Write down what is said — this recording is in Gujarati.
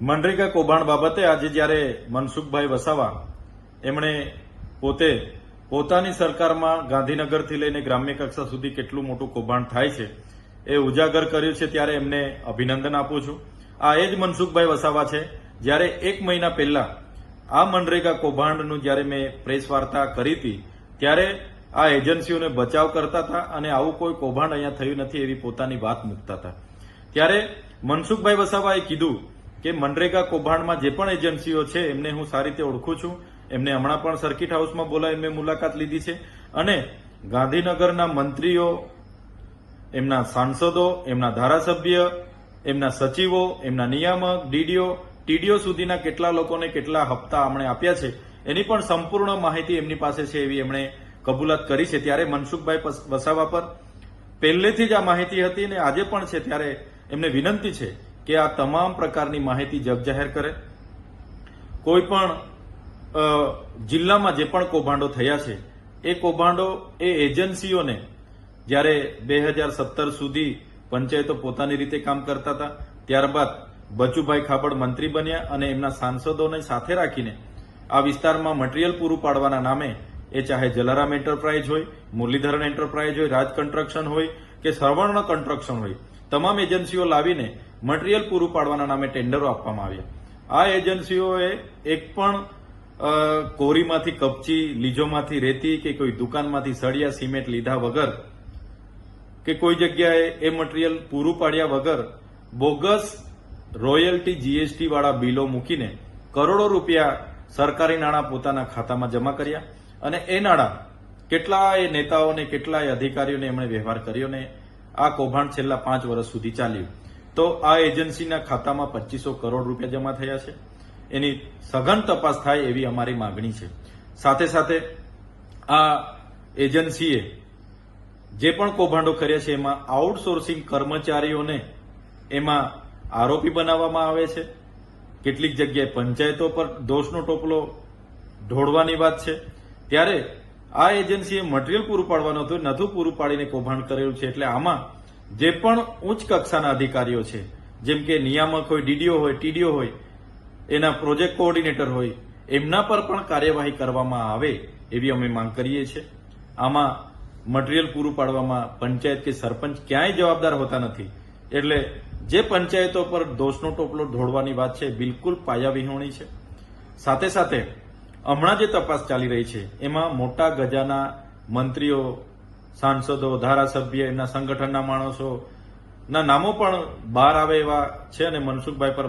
મનરેગા કૌભાંડ બાબતે આજે જ્યારે મનસુખભાઈ વસાવા એમણે પોતે પોતાની સરકારમાં ગાંધીનગરથી લઈને ગ્રામ્ય કક્ષા સુધી કેટલું મોટું કૌભાંડ થાય છે એ ઉજાગર કર્યું છે ત્યારે એમને અભિનંદન આપું છું. આ એ જ મનસુખભાઈ વસાવા છે, જ્યારે એક મહિના પહેલા આ મનરેગા કૌભાંડનું જ્યારે મેં પ્રેસ વાર્તા કરી હતી, ત્યારે આ એજન્સીઓને બચાવ કરતા હતા અને આવું કોઈ કૌભાંડ અહીંયા થયું નથી એવી પોતાની વાત મૂકતા હતા. ત્યારે મનસુખભાઈ વસાવાએ કીધું કે મનરેગા કૌભાંડમાં જે પણ એજન્સીઓ છે, એમને હું સારી રીતે ઓળખું છું. એમને હમણાં પણ સર્કિટ હાઉસમાં બોલાવી મેં મુલાકાત લીધી છે. અને ગાંધીનગરના મંત્રીઓ, એમના સાંસદો, એમના ધારાસભ્ય, એમના સચિવો, એમના નિયામક, ડીડીઓ, ટીડીઓ સુધીના કેટલા લોકોને કેટલા હપ્તા અમણે આપ્યા છે, એની પણ સંપૂર્ણ માહિતી એમની પાસે છે એવી એમણે કબૂલાત કરી છે. ત્યારે મનસુખભાઈ વસાવા પર પહેલેથી જ આ માહિતી હતી અને આજે પણ છે, ત્યારે એમને વિનંતી છે કે આ તમામ પ્રકારની માહિતી જગજાહેર કરે. કોઈ પણ જિલ્લામાં જે પણ કૌભાંડો થયા છે, એ કૌભાંડો એ એજન્સીઓને જ્યારે બે હજાર સત્તર સુધી પંચાયતો પોતાની રીતે કામ કરતા હતા, ત્યારબાદ બચુભાઈ ખાબડ મંત્રી બન્યા અને એમના સાંસદોને સાથે રાખીને આ વિસ્તારમાં મટીરીયલ પૂરું પાડવાના નામે એ ચાહે જલારામ એન્ટરપ્રાઇઝ હોય, મુરલીધરન એન્ટરપ્રાઇઝ હોય રાજ કન્સ્ટ્રક્શન હોય કે સર્વર્ણ કન્સ્ટ્રક્શન હોય તમામ એજન્સીઓ લાવીને મટીરીયલ પૂરું પાડવાના નામે ટેન્ડરો આપવામાં આવ્યા. આ એજન્સીઓએ એક પણ કોરીમાંથી કપચી લીજોમાંથી રેતી કે કોઈ દુકાનમાંથી સળિયા, સિમેન્ટ લીધા વગર કે કોઈ જગ્યાએ એ મટીરીયલ પૂરું પાડ્યા વગર બોગસ રોયલ્ટી જીએસટી વાળા બિલો મૂકીને કરોડો રૂપિયા સરકારી નાણાં પોતાના ખાતામાં જમા કર્યા અને એ નાણાં કેટલાય નેતાઓને, કેટલાય અધિકારીઓને એમણે વ્યવહાર કર્યો ને આ કૌભાંડ છેલ્લા પાંચ વર્ષ સુધી ચાલ્યું. તો આ એજન્સીના ખાતામાં પચીસો કરોડ રૂપિયા જમા થયા છે. એની સઘન તપાસ થાય એવી અમારી માગણી છે. સાથે સાથે આ એજન્સીએ જે પણ કૌભાંડો કર્યા છે, એમાં આઉટસોર્સિંગ કર્મચારીઓને એમાં આરોપી બનાવવામાં આવે છે. કેટલીક જગ્યાએ પંચાયતો પર દોષનો ટોપલો ઢોળવાની વાત છે. ત્યારે આ એજન્સીએ મટીરીયલ પૂરું પાડવાનું હતું, નથું પૂરું પાડીને કૌભાંડ કરેલું છે. એટલે આમાં જે પણ ઉચ્ચ કક્ષાના અધિકારીઓ છે, જેમ કે નિયામક હોય, ડીડીઓ હોય, ટીડીઓ હોય, એના પ્રોજેક્ટ કોઓર્ડિનેટર હોય, એમના પર પણ કાર્યવાહી કરવામાં આવે એવી અમે માંગ કરીએ છીએ. આમાં મટીરીયલ પૂરું પાડવામાં પંચાયત કે સરપંચ ક્યાંય જવાબદાર હોતા નથી. એટલે જે પંચાયતો પર દોષનો ટોપલો ઢોળવાની વાત છે બિલકુલ પાયાવિહોણી છે. સાથે સાથે હમણાં જે તપાસ ચાલી રહી છે, એમાં મોટા ગજાના મંત્રીઓ, સાંસદો, ધારાસભ્ય, એમના સંગઠનના માણસો, ના નામો પણ બહાર આવે એવા છે અને મનસુખભાઈ પર